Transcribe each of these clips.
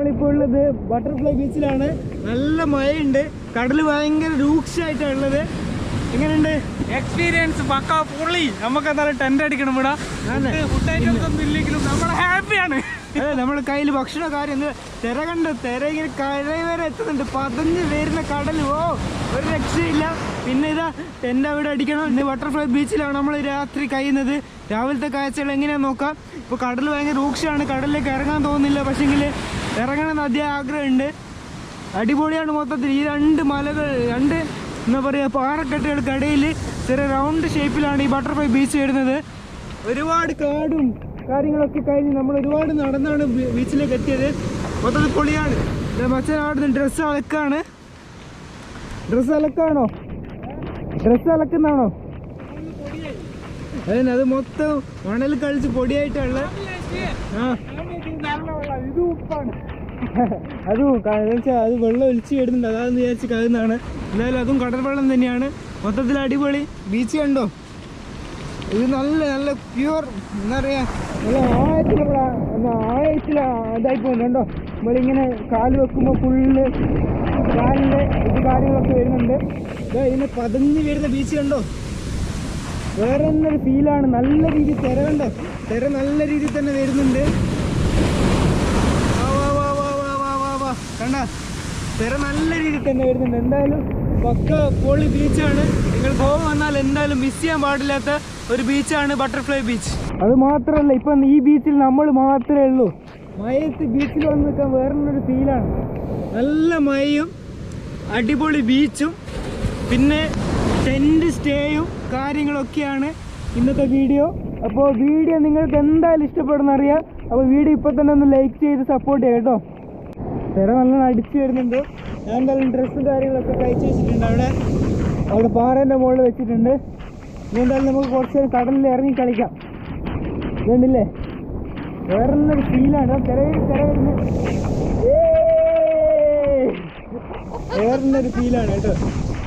നമ്മളിപ്പോൾ ഉള്ളത് ബട്ടർഫ്ലൈ ബീച്ചിലാണ് നല്ല മഴയുണ്ട്. കടൽ ഭയങ്കര രൂക്ഷമായിട്ടാണ് ഉള്ളത് എങ്ങനെയുണ്ട്? എക്സ്പീരിയൻസ് പക്ക പുള്ളി നമുക്ക് എന്തായാലും ടെന്റ് അടിക്കണം ഇവിടെ. ഫുഡ് ഐറ്റംസ് ഒന്നും ഇല്ലെങ്കിലും നമ്മൾ ഹാപ്പിയാണ്. അതെ നമ്മൾ കയ്യിൽ ഭക്ഷണ കാര്യം എന്ത്? തിര കണ്ട് തിര ഇങ്ങനെ കര വരെ എത്തുന്നുണ്ട്. പതഞ്ഞ് വരുന്ന കടൽ ഓ ഒരു രക്ഷയില്ല. പിന്നെ ഇതാ ടെന്റ് അവിടെ അടിക്കണം. ഇന്ന് ബട്ടർഫ്ലൈ ബീച്ചിലാണ് നമ്മൾ രാത്രി കഴിയുന്നത്. രാവിലത്തെ കാഴ്ചകൾ എങ്ങനെയാണെന്ന് നോക്കാം. ഇപ്പോൾ കടൽ ഭയങ്കര രൂക്ഷമാണ്. കടലിലേക്ക് ഇറങ്ങാൻ തോന്നുന്നില്ല. പക്ഷെങ്കിൽ ഇറങ്ങണം അതേ ആഗ്രഹമുണ്ട്. അടിപൊളിയാണ് മൊത്തത്തിൽ. ഈ രണ്ട് മലകൾ രണ്ട് എന്താ പറയുക പാറക്കെട്ടുകൾക്കിടയിൽ ചെറിയ റൗണ്ട് ഷേപ്പിലാണ് ഈ ബട്ടർഫ്ലൈ ബീച്ച് വരുന്നത്. ഒരുപാട് കാടും കാര്യങ്ങളൊക്കെ കഴിഞ്ഞ് നമ്മൾ ഒരുപാട് നടന്നാണ് ബീച്ചിലേക്ക് എത്തിയത്. മൊത്തത്തിൽ പൊളിയാണ്. മച്ചൻ അവിടുന്ന് ഡ്രസ്സ് അലക്കാണ്. ഡ്രസ്സ് അലക്കാണോ? ഡ്രസ്സ് അലക്കുന്നാണോ? അതിന് അത് മൊത്തം മണൽ കളിച്ച് പൊടിയായിട്ടുള്ള ആ. ഇത് ഉപ്പാണ് അതും എന്ന് അത് വെള്ളം ഒലിച്ച് വരുന്നുണ്ട് അതാന്ന് വിചാരിച്ച് കഴുകുന്നതാണ് എന്തായാലും അതും കടൽ വെള്ളം തന്നെയാണ്. മൊത്തത്തിൽ അടിപൊളി. ബീച്ച് കണ്ടോ? ഇത് നല്ല നല്ല പ്യൂർ എന്താ പറയാ? നല്ല ആഴത്തിലുള്ള ആഴത്തിൽ ഇതായി പോകുന്നുണ്ടോ നമ്മളിങ്ങനെ കാൽ വെക്കുമ്പോൾ ഫുള്ള് കാലിന്റെ ഇത് കാര്യങ്ങളൊക്കെ വരുന്നുണ്ട്. ഇതാ ഇതിന് പതഞ്ഞ് വരുന്ന ബീച്ച് കണ്ടോ? വേറെ തന്നെ ഒരു ഫീലാണ് നല്ല രീതിയിൽ തിര കണ്ടോ? തിര നല്ല രീതിയിൽ തന്നെ വരുന്നുണ്ട്. തിര നല്ല രീതിയിൽ തന്നെ വരുന്നുണ്ട്. എന്തായാലും പക്ക പൊളി ബീച്ചാണ് നിങ്ങൾ ഗോവ വന്നാൽ എന്തായാലും മിസ് ചെയ്യാൻ പാടില്ലാത്ത ഒരു ബീച്ചാണ് ബട്ടർഫ്ലൈ ബീച്ച് അത് മാത്രമല്ല ഇപ്പം ഈ ബീച്ചിൽ നമ്മൾ മാത്രമേ ഉള്ളൂ. മയത്ത് ബീച്ചിൽ വന്ന് നിൽക്കാൻ വേറൊരു ഫീലാണ് നല്ല മയയും അടിപൊളി ബീച്ചും പിന്നെ ടെന്റ് സ്റ്റേയും കാര്യങ്ങളൊക്കെയാണ് ഇന്നത്തെ വീഡിയോ അപ്പോൾ വീഡിയോ നിങ്ങൾക്ക് എന്തായാലും ഇഷ്ടപ്പെടുന്ന അറിയാം അപ്പോൾ വീഡിയോ ഇപ്പോൾ തന്നെ ഒന്ന് ലൈക്ക് ചെയ്ത് സപ്പോർട്ട് ചെയ്യാം കേട്ടോ. തിര നല്ലോണം അടിച്ചു വരുന്നുണ്ട്. ഞാൻ എന്തായാലും ഡ്രസ്സും കാര്യങ്ങളൊക്കെ കഴിച്ചു വെച്ചിട്ടുണ്ട് അവിടെ. അവിടെ പാറേന്റെ മുകളിൽ വെച്ചിട്ടുണ്ട്. ഇനി എന്തായാലും നമുക്ക് കുറച്ച് നേരം കടലിൽ ഇറങ്ങി കളിക്കാം. ഇതുണ്ടല്ലേ വേറെ നല്ലൊരു ഫീലാണ് തിരയിൽ തിര വരുന്നത് വേറെ നല്ലൊരു ഫീലാണ് കേട്ടോ.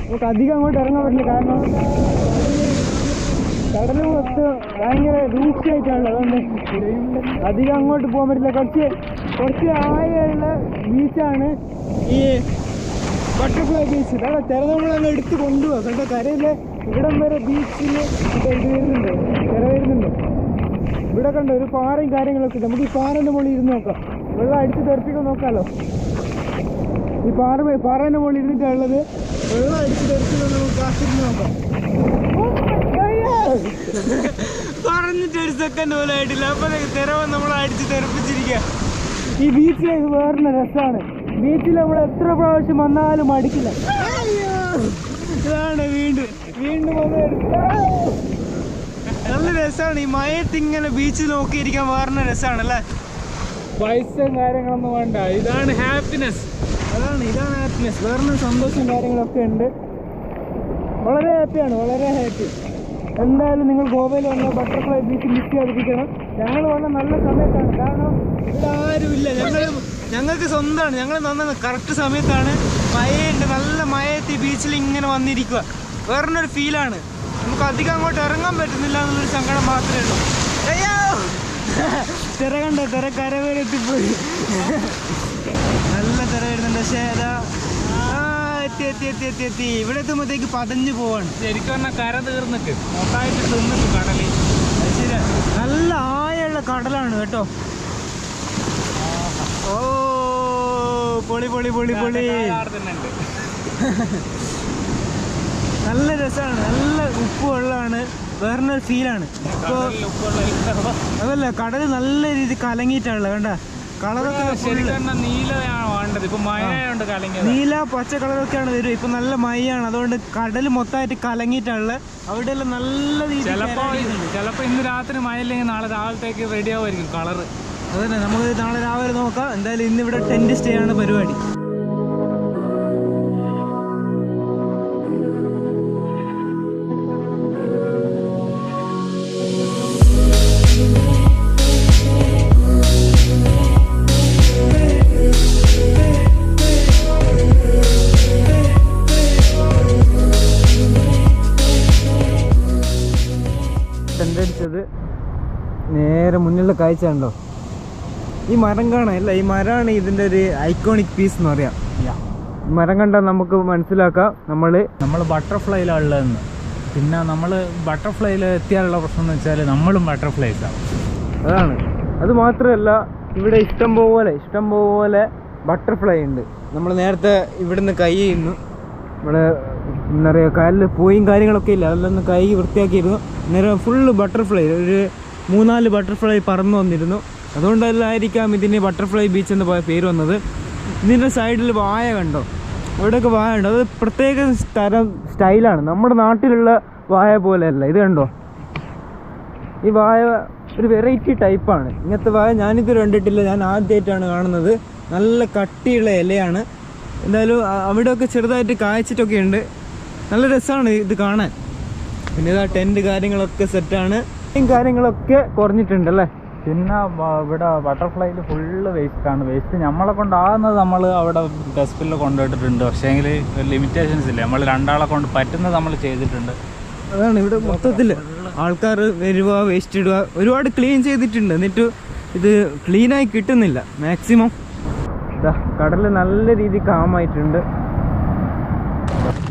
നമുക്ക് അധികം അങ്ങോട്ട് ഇറങ്ങാൻ പറ്റില്ല. കാരണം കടൽ മൊത്തം ഭയങ്കര രൂക്ഷമായിട്ടാണല്ലോ അതുകൊണ്ട് അധികം അങ്ങോട്ട് പോകാൻ പറ്റില്ല. കുറച്ച് കുറച്ച് ആയുള്ള ബീച്ചാണ് ഈ ബട്ടർഫ്ലൈ ബീച്ച്. അതാ തിര നമ്മളങ്ങ് എടുത്ത് കൊണ്ടുപോകാം കണ്ടോ? കരയിലെ ഇവിടം വരെ ബീച്ചിൽ ഇത് വരുന്നുണ്ട്. തിര വരുന്നുണ്ട്. ഇവിടെ കണ്ടോ? ഒരു പാറയും കാര്യങ്ങളൊക്കെ നമുക്ക് ഈ പാറേന്റെ മുകളിൽ ഇരുന്ന് നോക്കാം. വെള്ളം അടിച്ച് തെറിപ്പിക്കാൻ നോക്കാമല്ലോ ഈ പാറ പാറേന്റെ മുകളിൽ ഇരുന്നിട്ടുള്ളത് വെള്ളം അടിച്ച് തെറിപ്പിക്കാൻ നമുക്ക് കാത്തിരുന്ന് നോക്കാം. പറഞ്ഞിട്ട് ഒരു സെക്കൻഡ് പോലും ആയിട്ടില്ല. അപ്പൊ തിരവൻ നമ്മൾ അടിച്ച് തെറിപ്പിച്ചിരിക്കുക ഈ ബീച്ചിൽ ഇത് വേറെ രസമാണ് ബീച്ചിൽ നമ്മൾ എത്ര പ്രാവശ്യം വന്നാലും മടിക്കില്ല. ഇതാണ് വീണ്ടും വീണ്ടും നല്ല രസമാണ് ഈ മയത്ത് ഇങ്ങനെ ബീച്ചിൽ നോക്കിയിരിക്കാൻ വേറെ രസമാണ് അല്ലേ? പൈസയും കാര്യങ്ങളൊന്നും വേണ്ട. ഇതാണ് ഹാപ്പിനെസ് അതാണ് ഇതാണ് ഹാപ്പിനെസ് വേറെ സന്തോഷം കാര്യങ്ങളൊക്കെ ഉണ്ട്. വളരെ ഹാപ്പിയാണ് വളരെ ഹാപ്പി എന്തായാലും നിങ്ങൾ ഗോവയിൽ വന്ന ബട്ടർഫ്ലൈ ബീച്ച് മിസ് ചെയ്യാതിരിക്കണം. ഞങ്ങൾ വന്ന നല്ല സമയത്താണ്. കാരണം ഇവിടെ ആരുമില്ല ഞങ്ങൾ ഞങ്ങൾക്ക് സ്വന്തമാണ്. ഞങ്ങൾ നന്ന കറക്റ്റ് സമയത്താണ് മഴയുണ്ട് നല്ല മഴയത്ത് ഈ ബീച്ചിൽ ഇങ്ങനെ വന്നിരിക്കുക. വേറൊരു ഫീലാണ് നമുക്ക് അധികം അങ്ങോട്ട് ഇറങ്ങാൻ പറ്റുന്നില്ല എന്നുള്ളൊരു സങ്കടം മാത്രമേ ഉള്ളൂ. അയ്യോ! തിര കണ്ടോ? തിര കരവേലെത്തിപ്പോയി നല്ല തിര വരുന്നുണ്ട്. പക്ഷേ അതാ എത്തി എത്തി എത്തി എത്തി എത്തി. ഇവിടെ എത്തുമ്പോഴത്തേക്ക് പതഞ്ഞു പോവാണ്. ശരിക്കും പറഞ്ഞാൽ കര തീർന്നിട്ട് മൊത്തമായിട്ട് തിന്നിട്ട് കടലിൽ ശരിയാ. നല്ല കടലാണ് കേട്ടോ. ഓ പൊളി പൊളി പൊളി പൊളി. നല്ല രസമാണ് നല്ല ഉപ്പ് വെള്ളമാണ് വേറൊരു ഫീലാണ് ഇപ്പോൾ അതല്ല കടൽ നല്ല രീതിയിൽ കലങ്ങിയിട്ടുള്ളത് കണ്ട? ശരിക്കും നീലയാണ് വേണ്ടത്. ഇപ്പൊ മഴയുണ്ട് കലങ്ങി നീല പച്ച കളറൊക്കെയാണ് വരും ഇപ്പൊ നല്ല മഴയാണ്. അതുകൊണ്ട് കടൽ മൊത്തമായിട്ട് കലങ്ങിയിട്ടുള്ള അവിടെ എല്ലാം നല്ല രീതിയിൽ ചിലപ്പോ. ചിലപ്പോ ഇന്ന് രാത്രി മഴ ഇല്ലെങ്കിൽ നാളെ രാവിലത്തേക്ക് റെഡി ആവുമായിരിക്കും കളറ്. അതന്നെ നമുക്ക് നാളെ രാവിലെ നോക്കാം. എന്തായാലും ഇന്ന് ഇവിടെ ടെന്റ് സ്റ്റേ ആണ് പരിപാടി. മുന്നിലുള്ള കാഴ്ച ഉണ്ടോ ഈ മരം കാണാം. അല്ല ഈ മരമാണ് ഇതിന്റെ ഒരു ഐക്കോണിക് പീസ് എന്ന് പറയാം. മരം കണ്ടാൽ നമുക്ക് മനസ്സിലാക്കാം. നമ്മൾ നമ്മൾ ബട്ടർഫ്ലൈയിലാണ് ഉള്ളതെന്ന്. പിന്നെ നമ്മൾ ബട്ടർഫ്ലൈയിൽ എത്തിയാലുള്ള പ്രശ്നം എന്ന് വെച്ചാൽ നമ്മളും ബട്ടർഫ്ലൈസ് ആവും അതാണ്. അത് മാത്രമല്ല ഇവിടെ ഇഷ്ടം പോലെ ഇഷ്ടം പോലെ ബട്ടർഫ്ലൈ ഉണ്ട്. നമ്മൾ നേരത്തെ ഇവിടുന്ന് കൈ ചെയ്യുന്നു. ഇവിടെ എന്താ പറയുക കാലിൽ പോയും കാര്യങ്ങളൊക്കെ ഇല്ല. അതിലൊന്ന് കൈ വൃത്തിയാക്കിയിരുന്നു. നേരെ ഫുള്ള് ബട്ടർഫ്ലൈ ഒരു മൂന്നാൽ ബട്ടർഫ്ലൈ പറന്നു വന്നിരുന്നു. അതുകൊണ്ടല്ലായിരിക്കാം ഇതിന് ബട്ടർഫ്ലൈ ബീച്ച് എന്ന് പേര് വന്നത്. ഇതിന്റെ സൈഡിൽ വായ കണ്ടോ? ഇവിടെയൊക്കെ വായ ഉണ്ട് അത് പ്രത്യേക തരം സ്റ്റൈലാണ്. നമ്മുടെ നാട്ടിലുള്ള വായ പോലെയല്ല. ഇത് കണ്ടോ? ഈ വായ ഒരു വെറൈറ്റി ടൈപ്പാണ്. ഇങ്ങനത്തെ വായ ഞാനിത് കണ്ടിട്ടില്ല. ഞാൻ ആദ്യമായിട്ടാണ് കാണുന്നത്. നല്ല കട്ടിയുള്ള ഇലയാണ്. എന്തായാലും അവിടെയൊക്കെ ചെറുതായിട്ട് കായച്ചിട്ടൊക്കെ ഉണ്ട് നല്ല രസമാണ് ഇത് കാണാൻ. പിന്നെ ഇതാ ടെന്റ് കാര്യങ്ങളൊക്കെ സെറ്റാണ്. കാര്യങ്ങളൊക്കെ കുറഞ്ഞിട്ടുണ്ട് അല്ലേ പിന്നെ ഇവിടെ ബട്ടർഫ്ലൈയിൽ ഫുള്ള് വേസ്റ്റ് ആണ്. വേസ്റ്റ് നമ്മളെ കൊണ്ടാകുന്നത് നമ്മൾ അവിടെ ഡസ്റ്റ്ബിനിൽ കൊണ്ടുപോയിട്ടുണ്ട് പക്ഷേങ്കിൽ ലിമിറ്റേഷൻസ് ഇല്ല? നമ്മൾ രണ്ടാളെ കൊണ്ട് പറ്റുന്നത് നമ്മൾ ചെയ്തിട്ടുണ്ട്. അതാണ് ഇവിടെ മൊത്തത്തിൽ ആൾക്കാർ വരിക വേസ്റ്റ് ഇടുക ഒരുപാട് ക്ലീൻ ചെയ്തിട്ടുണ്ട്. എന്നിട്ട് ഇത് ക്ലീനായി കിട്ടുന്നില്ല. മാക്സിമം കടൽ നല്ല രീതിയിൽ കാമായിട്ടുണ്ട്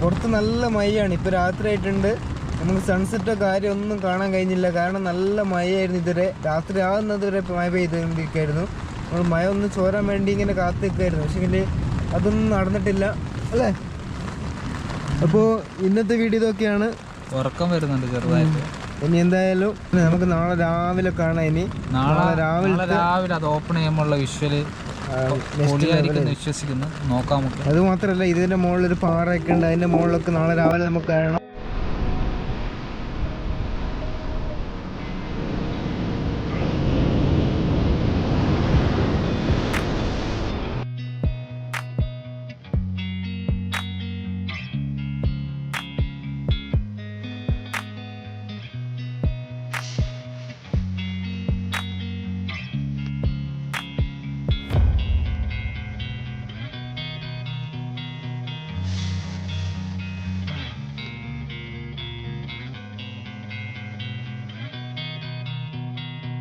പുറത്ത് നല്ല മയ്യാണ് ഇപ്പോൾ രാത്രി ആയിട്ടുണ്ട്. നമുക്ക് സൺസെറ്റോ കാര്യം ഒന്നും കാണാൻ കഴിഞ്ഞില്ല. കാരണം നല്ല മഴയായിരുന്നു ഇതുവരെ. രാത്രി ആകുന്നതുവരെ മഴ പെയ്തുകൊണ്ടിരിക്കുകയായിരുന്നു. നമ്മൾ മഴ ഒന്ന് ചോരാൻ വേണ്ടി ഇങ്ങനെ കാത്തു നിൽക്കുമായിരുന്നു പക്ഷേ അതൊന്നും നടന്നിട്ടില്ല. അല്ലേ? അപ്പോൾ ഇന്നത്തെ വീഡിയോ ഇതൊക്കെയാണ്. ഉറക്കം വരുന്നുണ്ട് ചെറുതായിട്ട്. ഇനി എന്തായാലും നമുക്ക് നാളെ രാവിലെ കാണാം ഇനി. നാളെ രാവിലെ രാവിലെ അത് ഓപ്പൺ ചെയ്യുമ്പോഴുള്ള വിഷ്വൽ വിശ്വസിക്കുന്നു. നോക്കാം അത് മാത്രല്ല ഇതിന്റെ മുകളിൽ ഒരു പാറയൊക്കെ ഉണ്ട്. അതിന്റെ മുകളിലൊക്കെ നാളെ രാവിലെ നമുക്ക് കാണണം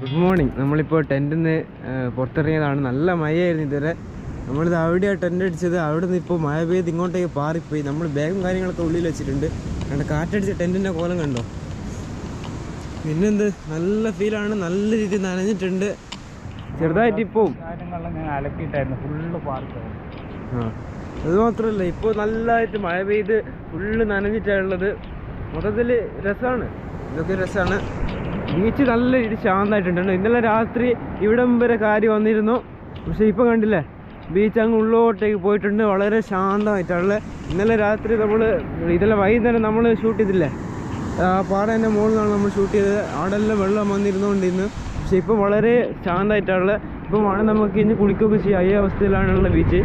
ഗുഡ് മോർണിംഗ് നമ്മളിപ്പോൾ ടെന്റിൽ നിന്ന് പുറത്തിറങ്ങിയതാണ്. നല്ല മഴയായിരുന്നു ഇതുവരെ. നമ്മളിത് അവിടെയാണ് ടെന്റ് അടിച്ചത്. അവിടെ നിന്ന് ഇപ്പോൾ മഴ പെയ്ത് ഇങ്ങോട്ടേക്ക് പാറിപ്പോയി. നമ്മൾ ബാഗും കാര്യങ്ങളൊക്കെ ഉള്ളിൽ വെച്ചിട്ടുണ്ട്. കണ്ട കാറ്റടിച്ച ടെന്റിന്റെ കോലം കണ്ടോ? പിന്നെന്ത്? നല്ല ഫീലാണ് നല്ല രീതിയിൽ നനഞ്ഞിട്ടുണ്ട്. ചെറുതായിട്ട് ഇപ്പോൾ ആ. അത് മാത്രമല്ല ഇപ്പോൾ നല്ലതായിട്ട് മഴ പെയ്ത് ഫുള്ള് നനഞ്ഞിട്ടാണുള്ളത് മൊത്തത്തിൽ രസമാണ് ഇതൊക്കെ രസമാണ് ബീച്ച് നല്ല രീതി ശാന്തമായിട്ടുണ്ട് ഇന്നലെ രാത്രി ഇവിടെ വരെ കാര്യം വന്നിരുന്നു. പക്ഷേ ഇപ്പം കണ്ടില്ലേ? ബീച്ച് അങ്ങ് ഉള്ളോട്ടേക്ക് പോയിട്ടുണ്ട്. വളരെ ശാന്തമായിട്ടുള്ള ഇന്നലെ രാത്രി നമ്മൾ ഇതെല്ലാം വൈകുന്നേരം നമ്മൾ ഷൂട്ട് ചെയ്തില്ലേ? മുകളിൽ നിന്നാണ് നമ്മൾ ഷൂട്ട് ചെയ്തത്. അവിടെ എല്ലാം വെള്ളം വന്നിരുന്നുകൊണ്ടിരുന്നു പക്ഷേ ഇപ്പം വളരെ ശാന്തമായിട്ടുള്ള ഇപ്പം വേണം നമുക്ക് ഇനി കുളിക്കുകയൊക്കെ ചെയ്യാം. ഈ അവസ്ഥയിലാണുള്ള ബീച്ച്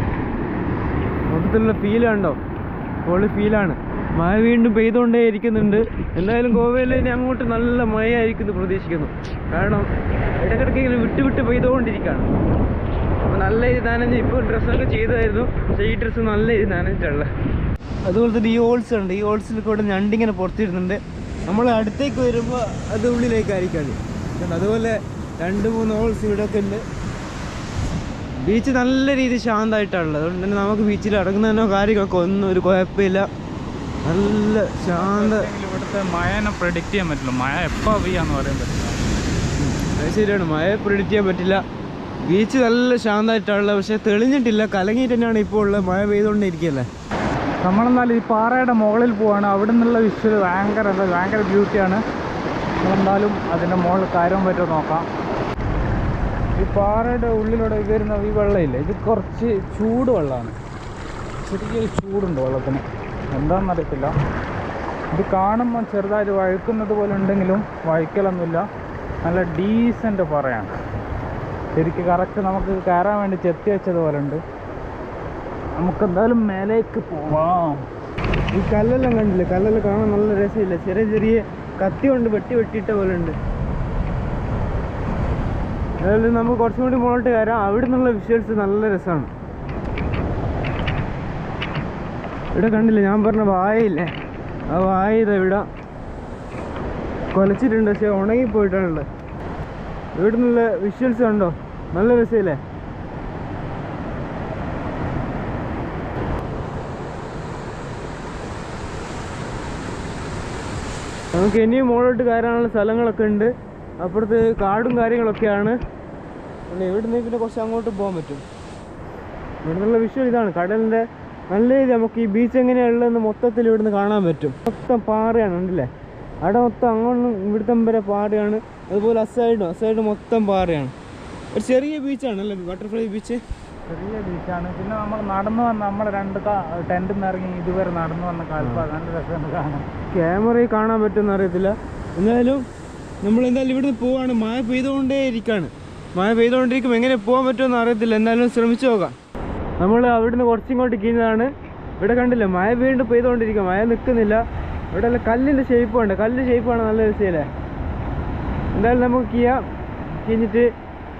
മൊത്തത്തിലുള്ള ഫീൽ കണ്ടോ? പൊളി ഫീലാണ് മഴ വീണ്ടും പെയ്തുകൊണ്ടേ ഇരിക്കുന്നുണ്ട്. എന്തായാലും ഗോവയിൽ ഇനി അങ്ങോട്ട് നല്ല മഴയായിരിക്കും എന്ന് പ്രതീക്ഷിക്കുന്നു. കാരണം ഇടയ്ക്കിടയ്ക്ക് ഇങ്ങനെ വിട്ട് വിട്ട് പെയ്തുകൊണ്ടിരിക്കുകയാണ്. അപ്പോൾ നല്ല ഇത് നനഞ്ഞ് ഇപ്പോൾ ഡ്രസ്സൊക്കെ ചെയ്തായിരുന്നു. പക്ഷേ ഈ ഡ്രസ്സ് നല്ല ഇത് നനഞ്ഞിട്ടുള്ള. അതുപോലെ തന്നെ ഈ ഹോൾസ് ഉണ്ട്. ഈ ഹോൾസിൽ കൂടെ ഞണ്ടിങ്ങനെ പുറത്തിരുന്നുണ്ട് നമ്മൾ അടുത്തേക്ക് വരുമ്പോൾ അത് ഉള്ളിലേക്കായിരിക്കും? അതുപോലെ രണ്ട് മൂന്ന് ഹോൾസ് ഇവിടെയൊക്കെ ഉണ്ട്. ബീച്ച് നല്ല രീതിയിൽ ശാന്തമായിട്ടാണുള്ളത് അതുകൊണ്ട് തന്നെ നമുക്ക് ബീച്ചിൽ ഇറങ്ങുന്നതിനോ കാര്യങ്ങളൊക്കെ ഒന്നും ഒരു കുഴപ്പമില്ല. നല്ല ശാന്ത ഇവിടുത്തെ മഴനെ പ്രഡിക്റ്റ് ചെയ്യാൻ പറ്റില്ല. മഴ എപ്പോൾ പെയ്യാന്ന് പറയാൻ പറ്റില്ല. അത് ശരിയാണ്. മഴ പ്രഡിക്റ്റ് ചെയ്യാൻ പറ്റില്ല. ബീച്ച് നല്ല ശാന്തമായിട്ടുള്ളത് പക്ഷെ തെളിഞ്ഞിട്ടില്ല. കലങ്ങിയിട്ട് തന്നെയാണ് ഇപ്പോൾ ഉള്ളത്. മഴ പെയ്തുകൊണ്ടിരിക്കുകയല്ലേ നമ്മളെന്നാൽ ഈ പാറയുടെ മുകളിൽ പോവാണ്. അവിടെ നിന്നുള്ള വിഷ്വൽ ഭയങ്കര ഭയങ്കര ബ്യൂട്ടിയാണ് നമ്മളെന്തായാലും അതിന്റെ മുകളിൽ കയറാൻ പറ്റുമോ നോക്കാം. ഈ പാറയുടെ ഉള്ളിലൂടെ വരുന്ന ഈ വെള്ളമില്ല? ഇത് കുറച്ച് ചൂട് വെള്ളമാണ്. ചെറിയൊരു ചൂടുണ്ട് വെള്ളത്തിന്. എന്താണെന്നറിയത്തില്ല. ഇത് കാണുമ്പോൾ ചെറുതായിട്ട് വഴുക്കുന്നത് പോലെ ഉണ്ടെങ്കിലും വഴുക്കലൊന്നുമില്ല. നല്ല ഡീസന്റ് പറയാണ്. ശരിക്കും കറക്റ്റ് നമുക്ക് കയറാൻ വേണ്ടി ചെത്തി വെച്ചതുപോലെ ഉണ്ട്. നമുക്ക് എന്തായാലും മേലേക്ക് പോവാം. ഈ കല്ലെല്ലാം കണ്ടില്ലേ? കല്ലെല്ലാം കാണാൻ നല്ല രസമില്ല. ചെറിയ ചെറിയ കത്തി കൊണ്ട് വെട്ടി വെട്ടിയിട്ട പോലെ ഉണ്ട്. അതായത് നമുക്ക് കുറച്ചും കൂടി മുകളിലോട്ട് കയറാം. അവിടെ നിന്നുള്ള വിഷ്വൽസ് നല്ല രസമാണ്. ഇവിടെ കണ്ടില്ല ഞാൻ പറഞ്ഞ വായയില്ലേ? ആ വായ ഇവിടെ. കൊലച്ചിട്ടുണ്ട് പക്ഷെ ഉണങ്ങിപ്പോയിട്ടാണുള്ളത് ഇവിടെ നിന്നുള്ള വിഷ്വൽസ് ഉണ്ടോ നല്ല രസമില്ലേ നമുക്ക് ഇനിയും മുകളിലോട്ട് കയറാനുള്ള സ്ഥലങ്ങളൊക്കെ ഉണ്ട്. അപ്പുറത്ത് കാടും കാര്യങ്ങളൊക്കെയാണ്. പിന്നെ ഇവിടെ നിന്ന് പിന്നെ കുറച്ച് അങ്ങോട്ട് പോകാൻ പറ്റും. ഇവിടെ നിന്നുള്ള വിഷ്വൽ ഇതാണ്. കടലിന്റെ നല്ല രീതി നമുക്ക് ഈ ബീച്ച് എങ്ങനെയുള്ളതെന്ന് മൊത്തത്തിൽ ഇവിടുന്ന് കാണാൻ പറ്റും. മൊത്തം പാറയാണ് ഉണ്ടല്ലേ അവിടെ മൊത്തം അങ്ങോട്ടും ഇവിടുത്തെ വരെ പാറയാണ്. അതുപോലെ അസൈഡും അസൈഡ് മൊത്തം പാറയാണ്. ഒരു ചെറിയ ബീച്ചാണ് അല്ലേ? ബട്ടർഫ്ലൈ ബീച്ച് ചെറിയ ബീച്ചാണ് പിന്നെ നമ്മൾ നടന്നു വന്ന നമ്മൾ രണ്ട് ടെന്റിൽ നിന്ന് ഇറങ്ങി ഇതുവരെ നടന്നു വന്ന കാൽപ്പ നല്ല രസമുണ്ട് കാണാൻ ക്യാമറയിൽ കാണാൻ പറ്റുമെന്ന് അറിയത്തില്ല. എന്തായാലും നമ്മൾ എന്തായാലും ഇവിടുന്ന് പോവാണ്. മഴ പെയ്തുകൊണ്ടേ ഇരിക്കുകയാണ് മഴ പെയ്തുകൊണ്ടിരിക്കുമ്പോൾ എങ്ങനെ പോകാൻ പറ്റുമെന്ന് അറിയത്തില്ല. എന്തായാലും ശ്രമിച്ചു നോക്കാം. നമ്മൾ അവിടുന്ന് കുറച്ചിങ്ങോട്ട് കീഞ്ഞതാണ് ഇവിടെ കണ്ടില്ല മഴ വീണ്ടും പെയ്തുകൊണ്ടിരിക്കുക മഴ നിൽക്കുന്നില്ല ഇവിടെ എല്ലാം കല്ലിന്റെ ഷേപ്പുണ്ട് കല്ല് ഷേപ്പാണ് നല്ല രസമല്ലേ എന്തായാലും നമുക്ക് കിയാം കഴിഞ്ഞിട്ട്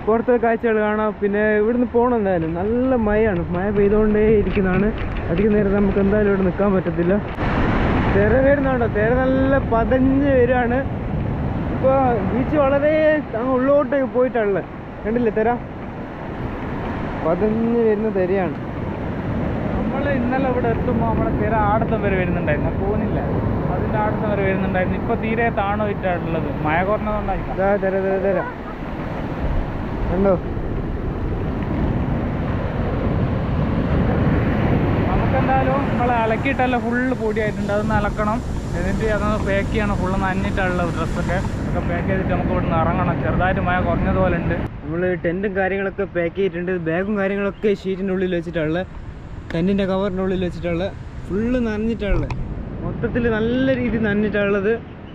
പുറത്തെ കാഴ്ചകൾ കാണാം. പിന്നെ ഇവിടുന്ന് പോകണം എന്തായാലും. നല്ല മഴയാണ്. മഴ പെയ്തുകൊണ്ടേ ഇരിക്കുന്നതാണ്. അധികം നേരം നമുക്ക് എന്തായാലും ഇവിടെ നിൽക്കാൻ പറ്റത്തില്ല. തിര വരുന്നുണ്ടോ തിര നല്ല പതഞ്ഞ് വരികയാണ്. ഇപ്പോൾ ബീച്ച് വളരെ അങ്ങ് ഉള്ളോട്ട് പോയിട്ടുള്ളത് കണ്ടില്ലേ തിര? പതഞ്ഞ് വരുന്ന തിരയാണ് നമ്മൾ ഇന്നലെ ഇവിടെ എത്തുമ്പോൾ നമ്മളെ തിര ആടത്തം വരെ വരുന്നുണ്ടായിരുന്നു. പോകുന്നില്ല അതിന്റെ ആടത്തം വരെ വരുന്നുണ്ടായിരുന്നു. ഇപ്പൊ തീരെ താണോയിട്ടാണുള്ളത് മഴ കുറഞ്ഞതുകൊണ്ടായിരിക്കും. തിര തിര തിര കണ്ടോ? നമുക്കെന്തായാലും നമ്മൾ അലക്കിയിട്ടല്ല ഫുള്ള് പൊടിയായിട്ടുണ്ട്. അതൊന്ന് അലക്കണം. എന്നിട്ട് അതൊന്ന് പാക്ക് ചെയ്യണം. ഫുള്ള് നനഞ്ഞിട്ടുള്ള ഡ്രസ്സൊക്കെ ഒക്കെ. പാക്ക് ചെയ്തിട്ട് നമുക്ക് ഇവിടുന്ന് ഇറങ്ങണം. ചെറുതായിട്ട് മഴ കുറഞ്ഞതുപോലെ ഉണ്ട് നമ്മൾ ടെന്റും കാര്യങ്ങളൊക്കെ പാക്ക് ചെയ്തിട്ടുണ്ട്. ബാഗും കാര്യങ്ങളൊക്കെ ഷീറ്റിന്റെ ഉള്ളിൽ വെച്ചിട്ടുള്ള. ടെന്റിന്റെ കവറിന്റെ ഉള്ളിൽ വെച്ചിട്ടുള്ള. ഫുള്ള് നനഞ്ഞിട്ടുള്ളത് മൊത്തത്തിൽ നല്ല രീതിയിൽ നനഞ്ഞിട്ടുള്ളത്.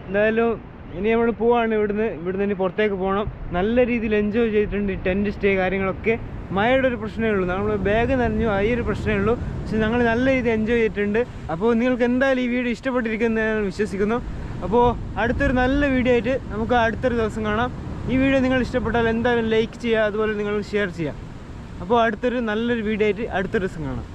എന്തായാലും ഇനി നമ്മൾ പോവാണ് ഇവിടുന്ന്. ഇവിടുന്ന് ഇനി പുറത്തേക്ക് പോകണം നല്ല രീതിയിൽ എൻജോയ് ചെയ്തിട്ടുണ്ട് ഈ ടെന്റ് സ്റ്റേ കാര്യങ്ങളൊക്കെ. മഴയുടെ ഒരു പ്രശ്നമേ ഉള്ളൂ. നമ്മൾ ബാഗ് നനഞ്ഞു ആ ഒരു പ്രശ്നമേ ഉള്ളൂ. പക്ഷെ ഞങ്ങൾ നല്ല രീതിയിൽ എൻജോയ് ചെയ്തിട്ടുണ്ട്. അപ്പോൾ നിങ്ങൾക്ക് എന്തായാലും ഈ വീഡിയോ ഇഷ്ടപ്പെട്ടിരിക്കുന്നത് ഞാൻ വിശ്വസിക്കുന്നു. അപ്പോൾ അടുത്തൊരു നല്ല വീഡിയോ ആയിട്ട് നമുക്ക് അടുത്തൊരു ദിവസം കാണാം. ഈ വീഡിയോ നിങ്ങൾ ഇഷ്ടപ്പെട്ടാൽ എന്തായാലും ലൈക്ക് ചെയ്യുക അതുപോലെ നിങ്ങൾ ഷെയർ ചെയ്യുക. അപ്പോൾ അടുത്തൊരു നല്ലൊരു വീഡിയോ ആയിട്ട് അടുത്ത ദിവസം കാണാം.